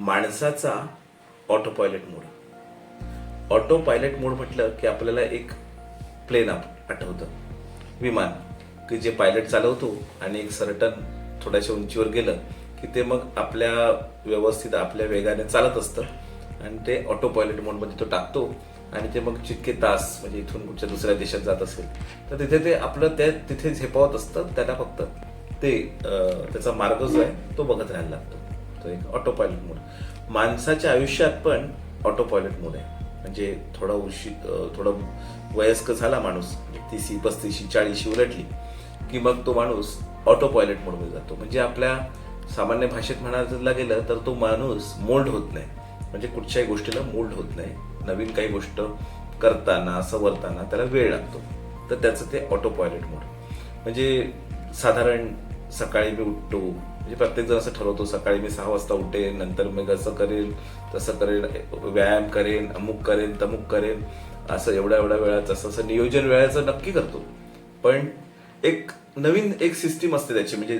माणसाचा autopilot mode autopilot mode म्हटलं की आपल्याला एक प्लेन आठवतं. विमान की जे पायलट चालवतो आणि एक सर्टन थोड्याशा उंचीवर गेलं की ते मग आपल्या व्यवस्थित आपल्या वेगाने चालत असतं आणि ते ऑटो पायलट मोडमध्ये तो टाकतो आणि ते मग जितके तास म्हणजे इथून कुठच्या दुसऱ्या देशात जात असेल तर तिथे ते आपलं ते तिथे झेपावत असतं. त्याला फक्त ते त्याचा मार्ग जो आहे तो बघत राहायला लागतो. तो एक ऑटो पायलट मोड माणसाच्या आयुष्यात पण ऑटो पायलट मोड आहे. म्हणजे थोडा उशी थोडा वयस्क झाला माणूस म्हणजे तीसी पस्तीशी चाळीशी उलटली की मग तो माणूस ऑटो पायलट मोडमध्ये जातो. म्हणजे आपल्या सामान्य भाषेत म्हणायला गेलं तर तो माणूस मोल्ड होत नाही. म्हणजे कुठच्याही गोष्टीला मोल्ड होत नाही. नवीन काही गोष्ट करताना सवरताना त्याला वेळ लागतो. तर त्याचं ते ऑटो पायलट मोड म्हणजे साधारण सकाळी मी उठतो म्हणजे प्रत्येक जण असं ठरवतो सकाळी मी सहा वाजता उठेन नंतर मग असं करेन तसं करेन व्यायाम करेन अमुक करेन तमुक करेन असं एवढ्या एवढ्या वेळात असं असं नियोजन वेळाचं नक्की करतो. पण एक नवीन एक सिस्टीम असते त्याची म्हणजे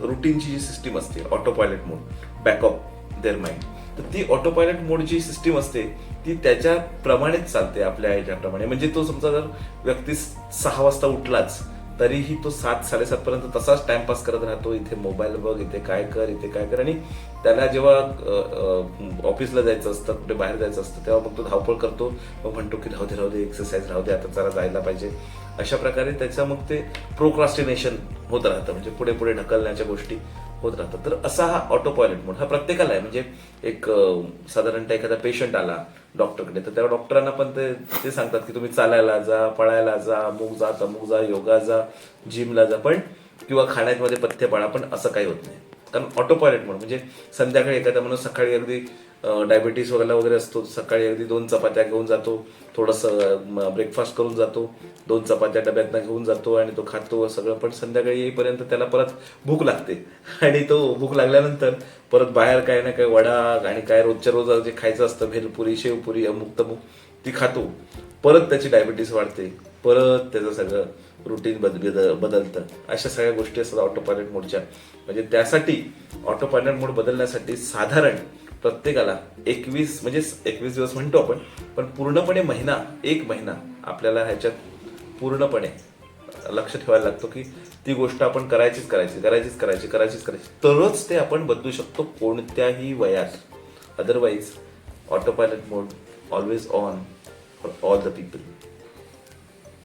रुटीनची जी सिस्टीम असते autopilot mode backup their mind तर ती ऑटो पायलट मोड जी सिस्टीम असते ती त्याच्या प्रमाणेच चालते आपल्या ह्याच्याप्रमाणे. म्हणजे तो समजा जर व्यक्ती सहा वाजता उठलाच तरीही तो सात साडेसात पर्यंत तसाच टाइमपास करत राहतो. इथे मोबाईल बघ इथे काय कर इथे काय कर. आणि त्याला जेव्हा ऑफिसला जायचं असतं कुठे बाहेर जायचं असतं तेव्हा मग तो धावपळ करतो. मग म्हणतो की राहू दे राहू दे एक्सरसाइज राहू दे आता जरा जायला पाहिजे. अशा प्रकारे त्याचं मग ते प्रोक्रास्टिनेशन होत राहतं. म्हणजे पुढे पुढे ढकलण्याच्या गोष्टी. होत राहतात. तर असा हा ऑटो पायलट मोड हा प्रत्येकाला आहे. म्हणजे एक साधारणतः एखादा पेशंट आला डॉक्टरकडे तर त्या डॉक्टरांना पण ते ते सांगतात की तुम्ही चालायला जा पळायला जा अमुक जा तमुक जा योगा जा जिमला जा पण किंवा खाण्यामध्ये पथ्य पाळा पण असं काही होत नाही. कारण ऑटो पायलट म्हणून. म्हणजे संध्याकाळी एखादा माणूस सकाळी अगदी डायबिटीस वगैरे वगैरे असतो सकाळी अगदी दोन चपात्या घेऊन जातो थोडंसं ब्रेकफास्ट करून जातो दोन चपात्या डब्यातनं घेऊन जातो आणि तो खातो सगळं पण संध्याकाळी येईपर्यंत त्याला परत भूक लागते. आणि तो भूक लागल्यानंतर परत बाहेर काय ना काय वडा आणि काय रोजच्या रोज जे खायचं असतं भेलपुरी शेवपुरी अमुक तमुक ती खातो. परत त्याची डायबिटीस वाढते परत त्याचं सगळं रुटीन बद बद- बदलतं. अशा सगळ्या गोष्टी असतात ऑटो पायलट मोडच्या म्हणजे त्यासाठी ऑटो पायलट मोड बदलण्यासाठी साधारण प्रत्येकाला एकवीस म्हणजे एकवीस दिवस म्हणतो आपण पण पूर्णपणे महिना एक महिना आपल्याला ह्याच्यात पूर्णपणे लक्ष ठेवायला लागतो की ती गोष्ट आपण करायचीच करायची करायचीच करायची करायचीच करायची. तरच ते आपण बदलू शकतो कोणत्याही वयात. Otherwise autopilot mode always on for all the people.